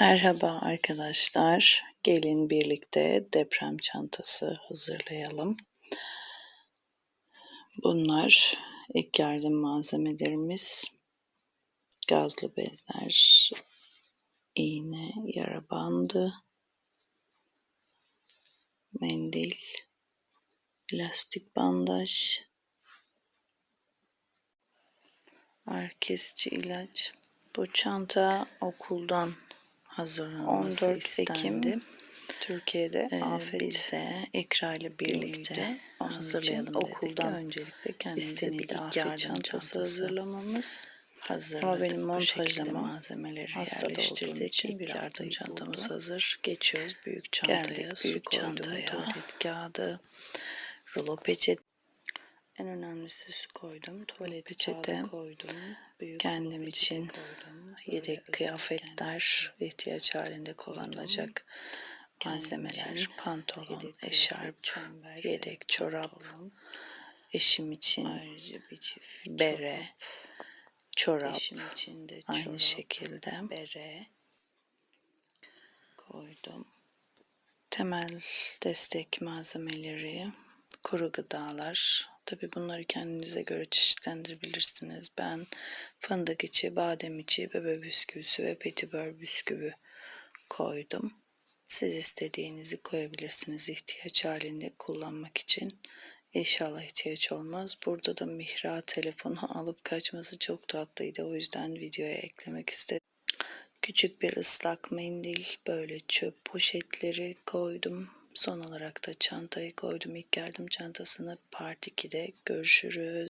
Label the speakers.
Speaker 1: Merhaba arkadaşlar. Gelin birlikte deprem çantası hazırlayalım. Bunlar ilk yardım malzemelerimiz. Gazlı bezler, iğne, yara bandı, mendil, lastik bandaj, ağrı kesici ilaç. Bu çanta okuldan hazırlanması
Speaker 2: 14
Speaker 1: istendi.
Speaker 2: Ekim Türkiye'de
Speaker 1: Ee,
Speaker 2: afet
Speaker 1: biz de Ekra ile birlikte
Speaker 2: günüydü. Onun
Speaker 1: hazırlayalım
Speaker 2: için
Speaker 1: dedik.
Speaker 2: okuldan
Speaker 1: öncelikle kendimize bir ilk yardım
Speaker 2: çantası hazırlamamız.
Speaker 1: hazırladık.
Speaker 2: Benim
Speaker 1: Bu şekilde malzemeleri yerleştirdik.
Speaker 2: için
Speaker 1: İlk yardım çantamız
Speaker 2: buldu.
Speaker 1: hazır. Geçiyoruz büyük çantaya.
Speaker 2: Geldik
Speaker 1: Su
Speaker 2: büyük
Speaker 1: koydum,
Speaker 2: çantaya.
Speaker 1: tuvalet kağıdı, rulo peçete. En önemlisi su koydum. Tuvalet peçete.
Speaker 2: Kağıdı koydum. Büyük
Speaker 1: Kendim için
Speaker 2: koydum.
Speaker 1: Yedek kıyafetler, ihtiyaç halinde kullanılacak malzemeler, pantolon, eşarp, yedek çorap, eşim için bere, çorap, aynı şekilde.
Speaker 2: bere koydum.
Speaker 1: temel destek malzemeleri, kuru gıdalar. Tabi bunları kendinize göre çeşitlendirebilirsiniz. Ben fındık içi, badem içi, bebe bisküvisi ve petibör bisküvi koydum. Siz istediğinizi koyabilirsiniz ihtiyaç halinde kullanmak için. İnşallah ihtiyaç olmaz. Burada da Mihra telefonu alıp kaçması çok tatlıydı. O yüzden videoya eklemek istedim. Küçük bir ıslak mendil, böyle çöp poşetleri koydum. Son olarak da çantayı koydum. İlk yardım çantasını part 2'de görüşürüz.